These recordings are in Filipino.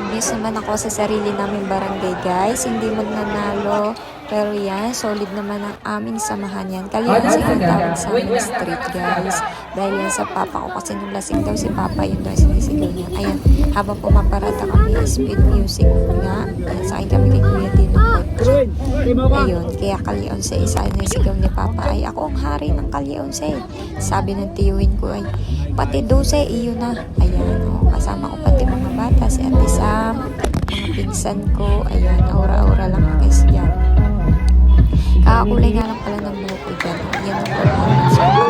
Nag-miss naman ako sa sarili naming barangay guys. Hindi magnanalo. Pero yan, solid naman ang aming samahan yan. Kalimutan ang tawag sa aming street guys. Dahil yan sa papa ko kasi nung lasing daw si papa yun daw sinisigaw niya. Ayun, habang pumaparada kami, speed music nga. Ayan, sakay kami kay Kuya Dino. Ayun, kaya Kalye 11 isa na sigaw ni Papa ay ako ang hari ng Kalye 11. Sabi ng tiyuhin ko ay pati 12 iyo na. Ayan, oh, kasama ko pati mga bata, si Ate Sam, pinsan ko. Ayan, aura-aura lang ang guys dyan. Kakakulay nga lang pala ng buhok ko dyan. Yan ang performance ko.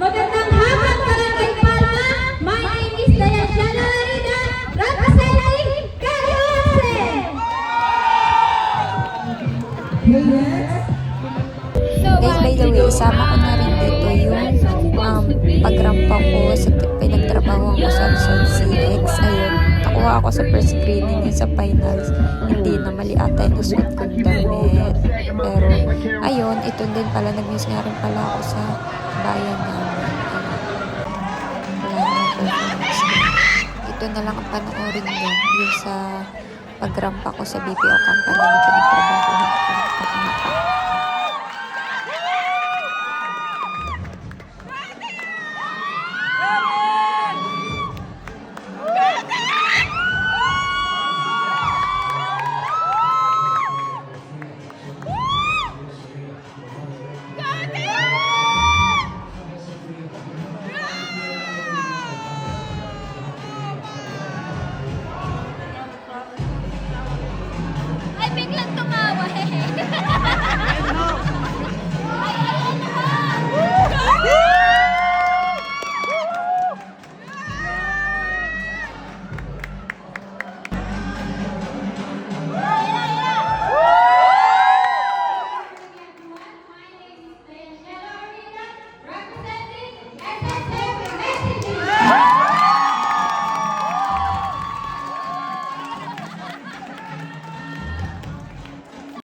Magandang hapon, Barangay Palma. My name is Dayana Larida, representing Cagayan. Guys, by the way, sama ko na rin dito yung um, pagrampa ko sa pinagtrabaho ko sa Luzon CX. Ayun, nakuha ako sa first screening sa finals. Hindi na mali ata yung suot kong damit. Pero, ayun, ito din pala, nag-miss nga rin pala ako sa bayan namin. Ito na lang ang panoorin yun, yung sa pagrampa ko sa BPO company na pinagtrabaho ko.